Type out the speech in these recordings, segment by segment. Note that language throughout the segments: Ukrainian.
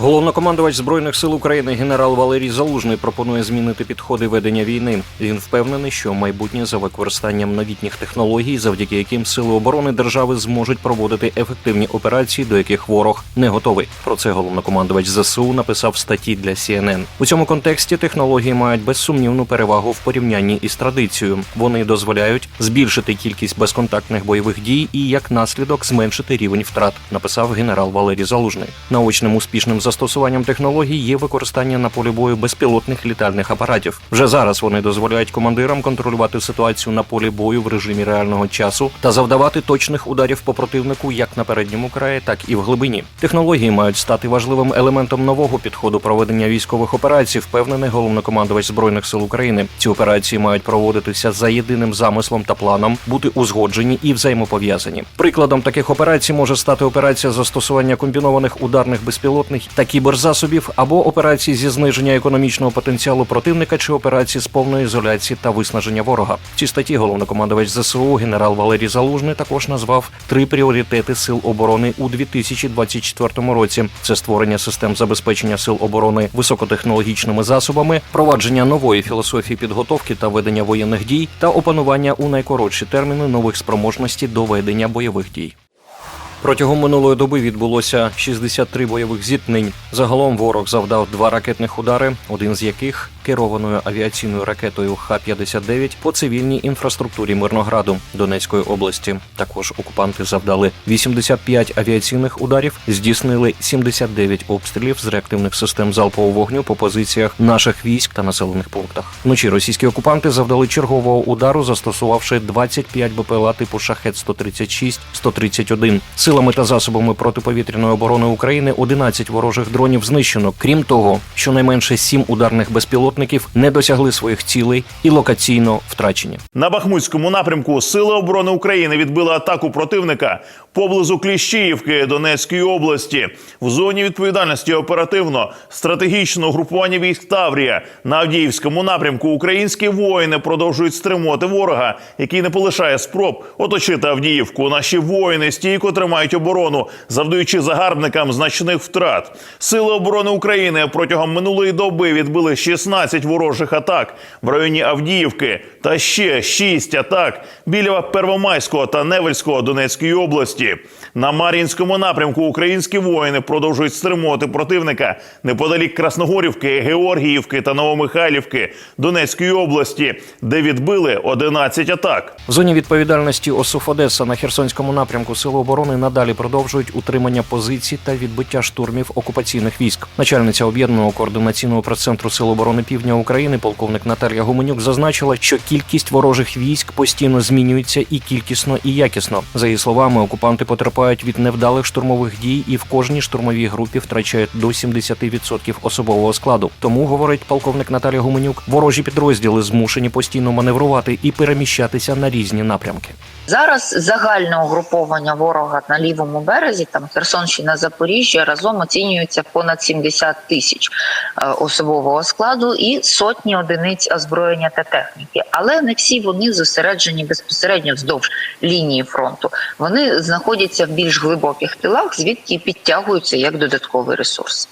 Головнокомандувач збройних сил України генерал Валерій Залужний пропонує змінити підходи ведення війни. Він впевнений, що майбутнє за використанням новітніх технологій, завдяки яким сили оборони держави зможуть проводити ефективні операції, до яких ворог не готовий. Про це головнокомандувач ЗСУ написав статті для CNN. У цьому контексті технології мають безсумнівну перевагу в порівнянні із традицією. Вони дозволяють збільшити кількість безконтактних бойових дій і як наслідок зменшити рівень втрат. Написав генерал Валерій Залужний. Научним успішним застосуванням технологій є використання на полі бою безпілотних літальних апаратів. Вже зараз вони дозволяють командирам контролювати ситуацію на полі бою в режимі реального часу та завдавати точних ударів по противнику як на передньому краї, так і в глибині. Технології мають стати важливим елементом нового підходу проведення військових операцій, впевнений головнокомандувач збройних сил України. Ці операції мають проводитися за єдиним замислом та планом, бути узгоджені і взаємопов'язані. Прикладом таких операцій може стати операція застосування комбінованих ударних безпілотних та кіберзасобів або операції зі зниження економічного потенціалу противника чи операції з повної ізоляції та виснаження ворога. В цій статті головнокомандувач ЗСУ генерал Валерій Залужний також назвав три пріоритети сил оборони у 2024 році: це створення систем забезпечення сил оборони високотехнологічними засобами, провадження нової філософії підготовки та ведення воєнних дій та опанування у найкоротші терміни нових спроможностей до ведення бойових дій. Протягом минулої доби відбулося 63 бойових зіткнень. Загалом ворог завдав два ракетних удари, один з яких керованою авіаційною ракетою Х-59 по цивільній інфраструктурі Мирнограду Донецької області. Також окупанти завдали 85 авіаційних ударів, здійснили 79 обстрілів з реактивних систем залпового вогню по позиціях наших військ та населених пунктах. Вночі російські окупанти завдали чергового удару, застосувавши 25 БПЛА типу Шахет 136 131 Силами та засобами протиповітряної оборони України 11 ворожих дронів знищено. Крім того, щонайменше 7 ударних безпілотників не досягли своїх цілей і локаційно втрачені. На Бахмутському напрямку Сили оборони України відбили атаку противника поблизу Кліщіївки Донецької області. В зоні відповідальності оперативно стратегічного групування військ Таврія на Авдіївському напрямку українські воїни продовжують стримувати ворога, який не полишає спроб оточити Авдіївку. Наші воїни стійко тримають оборону, завдаючи загарбникам значних втрат. Сили оборони України протягом минулої доби відбили 16 ворожих атак в районі Авдіївки та ще 6 атак біля Первомайського та Невельського Донецької області. На Мар'їнському напрямку українські воїни продовжують стримувати противника неподалік Красногорівки, Георгіївки та Новомихайлівки Донецької області, де відбили 11 атак. В зоні відповідальності ОСУФ Одеса на Херсонському напрямку Сили оборони надалі продовжують утримання позицій та відбиття штурмів окупаційних військ. Начальниця об'єднаного координаційного прес-центру Сил оборони Півдня України, полковник Наталія Гуменюк, зазначила, що кількість ворожих військ постійно змінюється і кількісно, і якісно. За її словами, окупанти потерпають від невдалих штурмових дій і в кожній штурмовій групі втрачають до 70% особового складу. Тому говорить полковник Наталія Гуменюк, ворожі підрозділи змушені постійно маневрувати і переміщатися на різні напрямки. Зараз загальне угруповання ворога на лівому березі, там Херсонщина, Запоріжжя разом оцінюється понад 70 тисяч е, особового складу і сотні одиниць озброєння та техніки. Але не всі вони зосереджені безпосередньо вздовж лінії фронту. Вони знаходяться в більш глибоких тилах, звідки підтягуються як додатковий ресурс.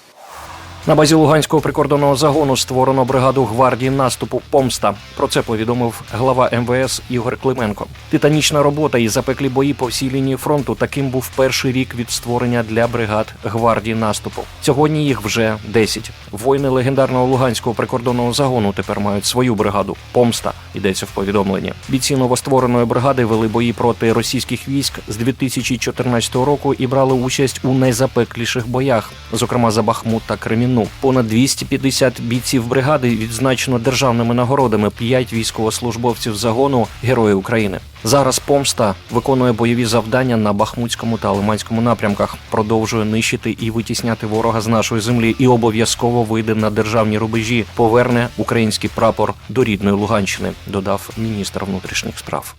На базі Луганського прикордонного загону створено бригаду гвардії наступу Помста. Про це повідомив глава МВС Ігор Клименко. Титанічна робота і запеклі бої по всій лінії фронту. Таким був перший рік від створення для бригад гвардії наступу. Сьогодні їх вже 10. Воїни легендарного Луганського прикордонного загону тепер мають свою бригаду. Помста йдеться в повідомленні. Бійці новоствореної бригади вели бої проти російських військ з 2014 року і брали участь у найзапекліших боях, зокрема за Бахмут та Кремінну. Понад 250 бійців бригади відзначено державними нагородами. П'ять військовослужбовців загону Герої України. Зараз помста виконує бойові завдання на Бахмутському та Лиманському напрямках, продовжує нищити і витісняти ворога з нашої землі, і обов'язково вийде на державні рубежі, поверне український прапор до рідної Луганщини, додав міністр внутрішніх справ.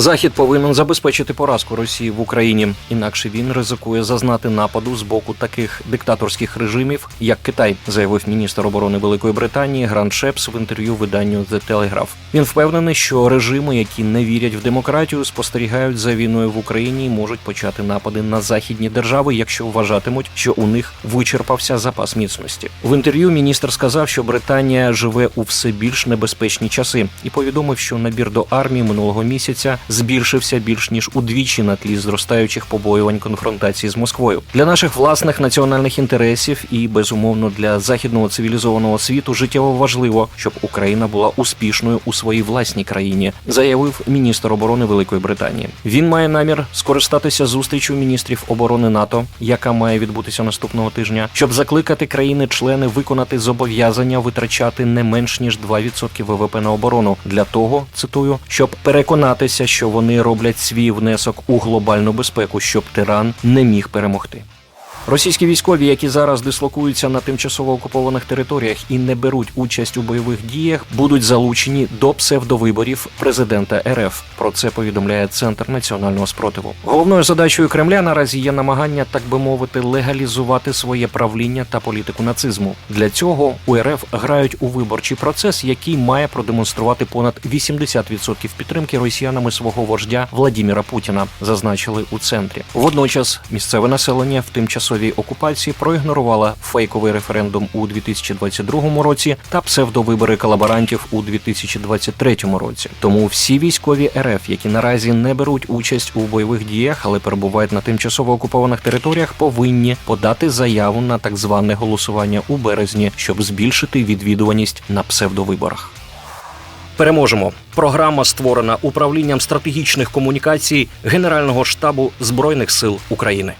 Захід повинен забезпечити поразку Росії в Україні, інакше він ризикує зазнати нападу з боку таких диктаторських режимів, як Китай, заявив міністр оборони Великої Британії Грант Шепс в інтерв'ю виданню The Telegraph. Він впевнений, що режими, які не вірять в демократію, спостерігають за війною в Україні і можуть почати напади на західні держави, якщо вважатимуть, що у них вичерпався запас міцності. В інтерв'ю міністр сказав, що Британія живе у все більш небезпечні часи, і повідомив, що набір до армії минулого місяця збільшився більш ніж удвічі на тлі зростаючих побоювань конфронтації з Москвою. Для наших власних національних інтересів і безумовно для західного цивілізованого світу життєво важливо, щоб Україна була успішною у своїй власній країні, заявив міністр оборони Великої Британії. Він має намір скористатися зустрічю міністрів оборони НАТО, яка має відбутися наступного тижня, щоб закликати країни-члени виконати зобов'язання витрачати не менш ніж 2% ВВП на оборону для того, цитую, щоб переконатися, що вони роблять свій внесок у глобальну безпеку, щоб тиран не міг перемогти. Російські військові, які зараз дислокуються на тимчасово окупованих територіях і не беруть участь у бойових діях, будуть залучені до псевдовиборів президента РФ. Про це повідомляє Центр національного спротиву. Головною задачею Кремля наразі є намагання, так би мовити, легалізувати своє правління та політику нацизму. Для цього у РФ грають у виборчий процес, який має продемонструвати понад 80% підтримки росіянами свого вождя Владіміра Путіна, зазначили у центрі. Водночас місцеве населення в тимчасовій окупації проігнорувало фейковий референдум у 2022 році та псевдовибори колаборантів у 2023 році. Тому всі військові РФ, які наразі не беруть участь у бойових діях, але перебувають на тимчасово окупованих територіях, повинні подати заяву на так зване голосування у березні, щоб збільшити відвідуваність на псевдовиборах. Переможемо. Програма створена управлінням стратегічних комунікацій Генерального штабу Збройних сил України.